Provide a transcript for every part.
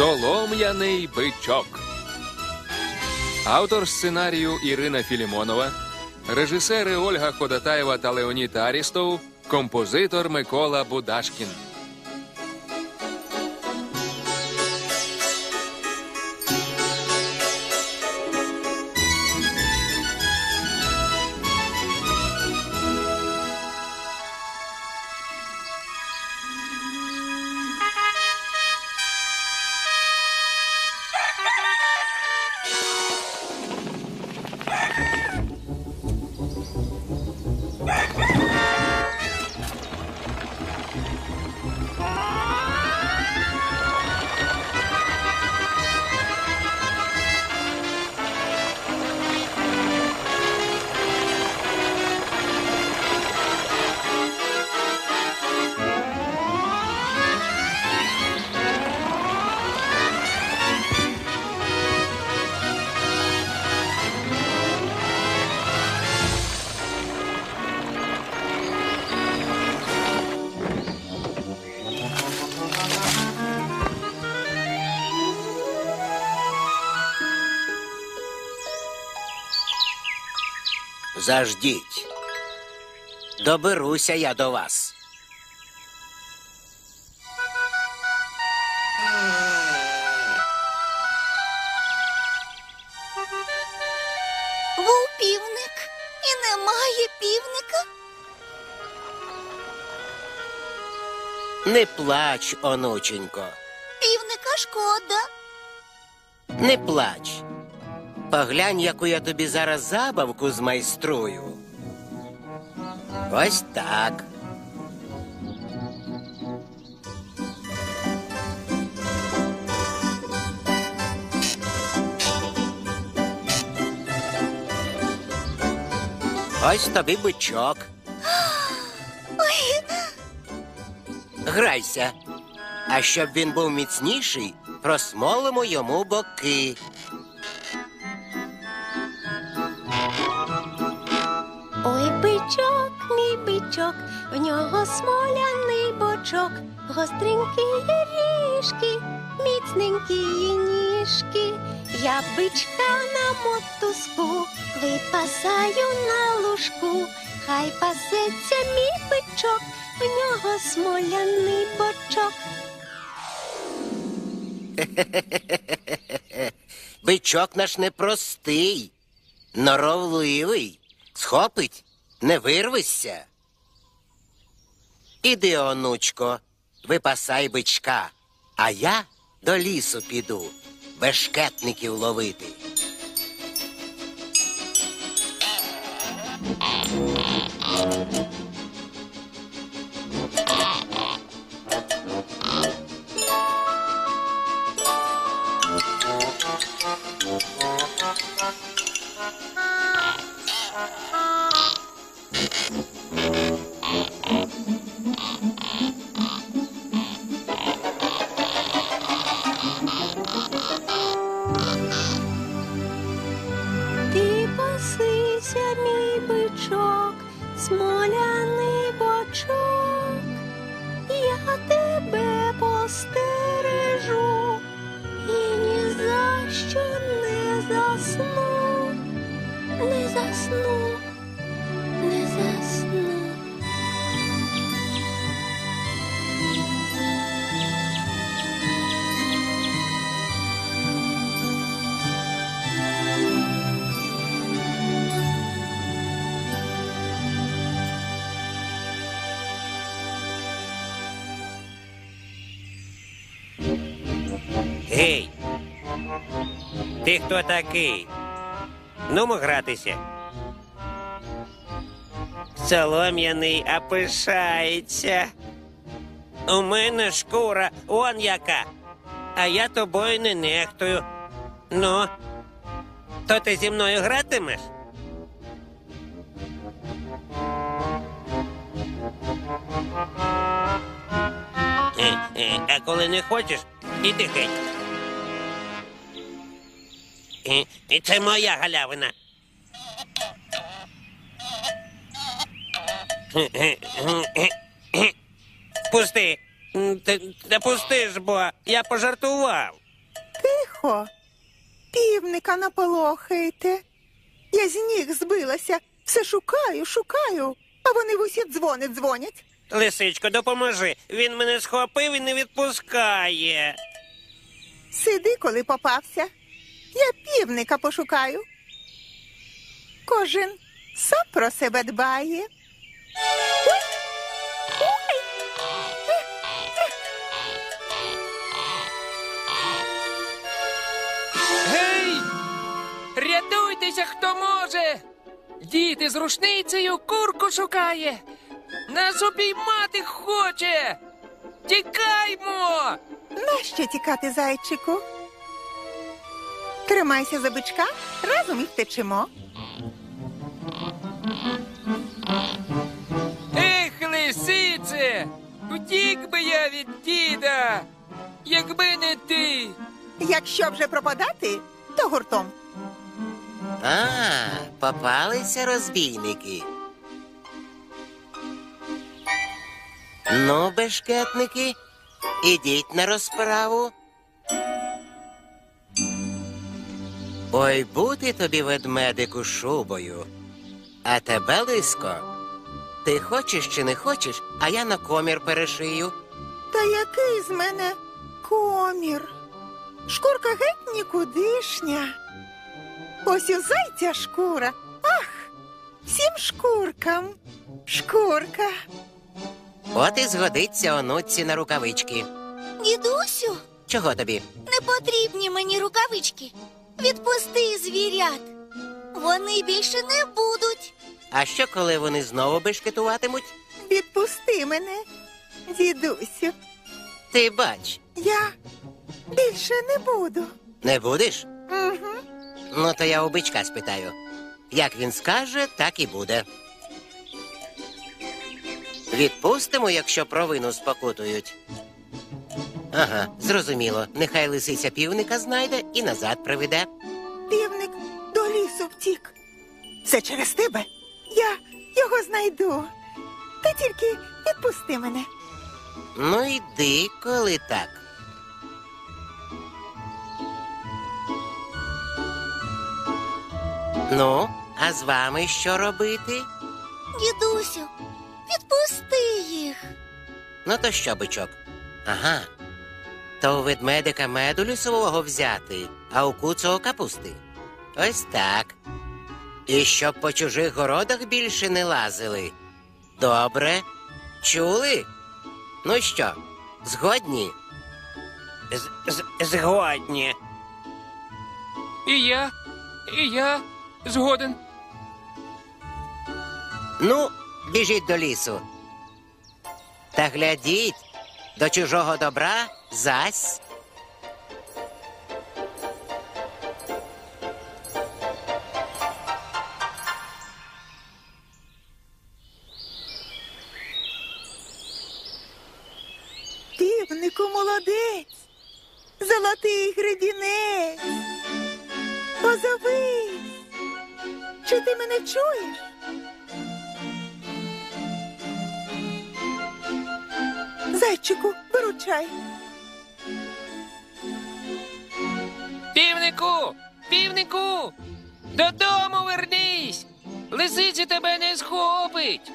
Солом'яний бичок. Автор сценарію Ірина Філімонова, режисери Ольга Ходатаєва та Леонід Арістов, композитор Микола Будашкін. Заждіть. Доберуся я до вас. Був півник і немає півника. Не плач, онученько, Півника шкода. не плач. Поглянь, яку я тобі зараз забавку змайструю. Ось так. Ось тобі бичок. Ой, Грайся. А щоб він був міцніший, просмолимо йому боки. Мій в нього смоляний бочок, гостренькі ріжки, міцненькі ніжки. Я бичка на мотузку випасаю на лужку, хай пасеться мій бичок, в нього смоляний бочок. Бичок наш непростий, норовливий. Схопить, не вирвешся. Іди, онучко, випасай бичка, а я до лісу піду, бешкетників ловити. Тебе постережу Гей! Ти хто такий? Нумо гратися. Солом'яний опишається. У мене шкура он яка, а я тобою не нехтую. Ну, то ти зі мною гратимеш? Е, е, а коли не хочеш, іди геть. Е, Це моя галявина. Пусти. Та та пусти ж, бо я пожартував. Тихо. Півника наполохайте. Я з ніг збилася. Все шукаю, шукаю, а вони в усі дзвони дзвонять. Лисичко, допоможи. Він мене схопив і не відпускає. Сиди, коли попався. Я півника пошукаю. Кожен сам про себе дбає. Гей! Рятуйтеся, хто може! Діти з рушницею курку шукає. Нас упіймати хоче. Тікаймо! Нащо тікати, зайчику? Тримайся за бичка, разом і втечемо. Ех, лисице! Утік би я від діда, якби не ти. Якщо вже пропадати, то гуртом. А, попалися розбійники. Ну, бешкетники, ідіть на розправу. Ой, бути тобі ведмедику шубою. А тебе, лиско, ти хочеш чи не хочеш, а я на комір перешию. Та який з мене комір? Шкурка геть нікудишня. Ось у зайця шкура. Ах, всім шкуркам. Шкурка. От і згодиться онуці на рукавички. Дідусю, Чого тобі? не потрібні мені рукавички. Відпусти звірят. Вони більше не будуть. А що, коли вони знову бешкетуватимуть? Відпусти мене, дідусю. Ти бач, Я більше не буду. не будеш? Угу. Ну, то я у бичка спитаю. Як він скаже, так і буде. Відпустимо, якщо провину спокутують. Ага, зрозуміло. Нехай лисиця півника знайде і назад приведе. Півник до лісу втік. Це через тебе. Я його знайду. Ти тільки відпусти мене. Ну, йди, коли так. Ну, а з вами що робити? Дідусю, відпусти їх. Ну, то що, бичок? Ага. То у ведмедика меду лісового взяти, а у куцого капусти. Ось так. І щоб по чужих городах більше не лазили. Добре. Чули? Ну що, згодні? З- з- Згодні. І я, і я згоден. Ну, біжіть до лісу. Та глядіть, до чужого добра зась. Півнику молодець. Золотий гребінець. Озовись. Чи ти мене чуєш? Зайчику, виручай. Півнику! Півнику! Додому вернись! лисиці тебе не схопить!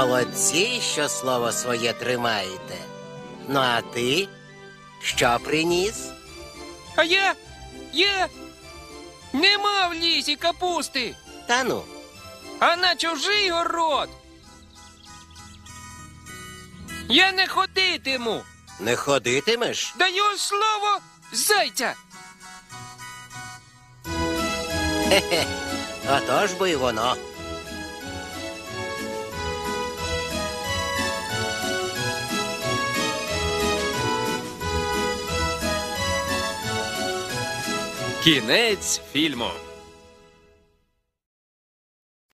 Молодці, що слово своє тримаєте. Ну, а ти що приніс? А я. Я. Нема в лісі капусти, Та ну, а на чужий город. Я не ходитиму. не ходитимеш? Даю слово зайця. Хе-хе. Отож бо й воно. Кінець фільму.